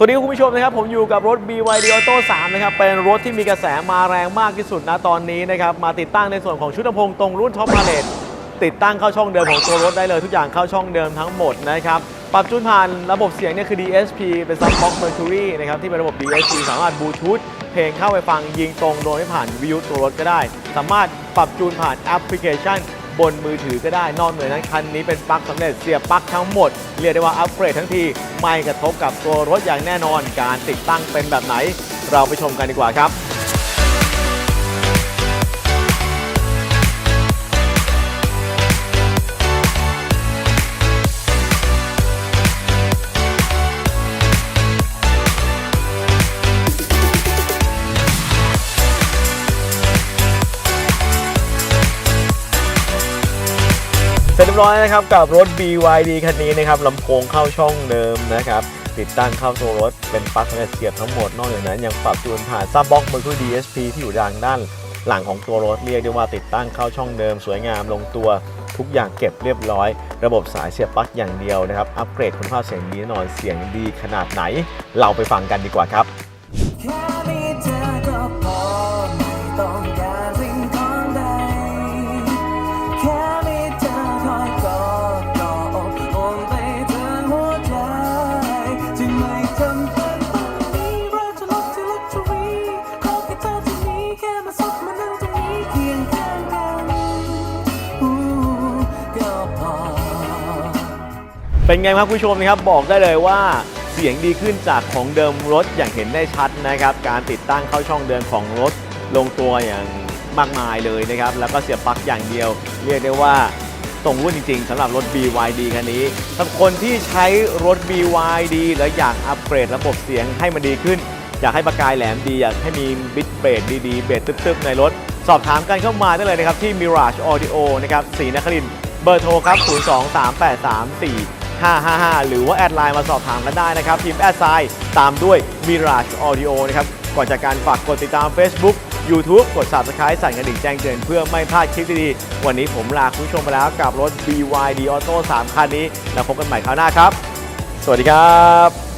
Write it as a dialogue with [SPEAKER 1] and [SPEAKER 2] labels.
[SPEAKER 1] สวัสดีคุณผู้ชมนะครับผมอยู่กับรถ BYD Auto 3 นะครับ เป็นรถที่มีกระแสมาแรงมากที่สุดนะตอนนี้นะครับ มาติดตั้งในส่วนของชุดลำโพงตรงรุ่นท็อปพาเลตติดตั้งเข้าช่องเดิมของตัวรถได้เลยทุกอย่างเข้าช่องเดิมทั้งหมดนะครับ ปรับจูนผ่านระบบเสียงเนี่ยคือ DSP เป็น Soundbox Mercury นะครับ ที่เป็นระบบ DSP สามารถบลูทูธเพลงเข้าไปฟังยิงตรงโดยไม่ผ่านวิทยุตัวรถก็ได้ สามารถปรับจูนผ่านแอปพลิเคชัน บนมือถือก็ได้ นอกเหนือนั้นคันนี้เป็นปลั๊กสำเร็จเสียบปลั๊กทั้งหมด เรียกได้ว่าอัปเกรดทั้งทีไม่กระทบกับตัวรถอย่างแน่นอน การติดตั้งเป็นแบบไหน เราไปชมกันดีกว่าครับ ร็จเรียบร้อยนะครับกับรถ BYD คันนี้นะครับลำโพงเข้าช่องเดิมนะครับติดตั้งเข้าตัวรถเป็นปลั๊กเร็จเสียบทั้งหมดนอกจากนั้นยังปรับจูนผ่านซับบ็อกมือคือ DSP ที่อยู่ด้านด้านหลังของตัวรถเรียกได้ว่าติดตั้งเข้าช่องเดิม สวยงามลงตัวทุกอย่างเก็บเรียบร้อย ระบบสายเสียบปลั๊กอย่างเดียวนะครับอัปเกรดคุณภาพเสียงดีแน่นอนเสียงดีขนาดไหน เราไปฟังกันดีกว่าครับ
[SPEAKER 2] เป็น
[SPEAKER 1] ไงครับคุณผู้ชมนะครับบอกได้เลยว่าเสียงดีขึ้นจากของเดิมรถอย่างเห็นได้ชัดนะครับ การติดตั้งเข้าช่องเดิมของรถลงตัวอย่างมากมายเลยนะครับ แล้วก็เสียบปลั๊กอย่างเดียว เรียกได้ว่าตรงรุ่นจริง ๆสำหรับรถ BYD คันนี้สำหรับคนที่ใช้รถ BYD แล้วอยากอัปเกรดระบบเสียงให้มันดีขึ้น อยากให้ประกายแหลมดี อยากให้มีบิตเบสดีๆ เบสตึ๊บๆ ในรถ สอบถามกันเข้ามาได้เลยนะครับ ที่ Mirage Audio นะครับสีนครินเบอร์โทรครับ 02383 555 หรือว่าแอดไลน์มาสอบถามกันได้นะครับพิมพ์แอดไซน์ตามด้วย Mirage Audio นะครับก่อนจากการฝากกดติดตาม Facebook YouTube กด Subscribe สั่นกระดิ่งแจ้งเตือนเพื่อไม่พลาดคลิปดีๆ วันนี้ผมลาคุณผู้ชมไปแล้วกับรถ BYD Auto 3 คันนี้ แล้วพบกันใหม่คราวหน้าครับ สวัสดีครับ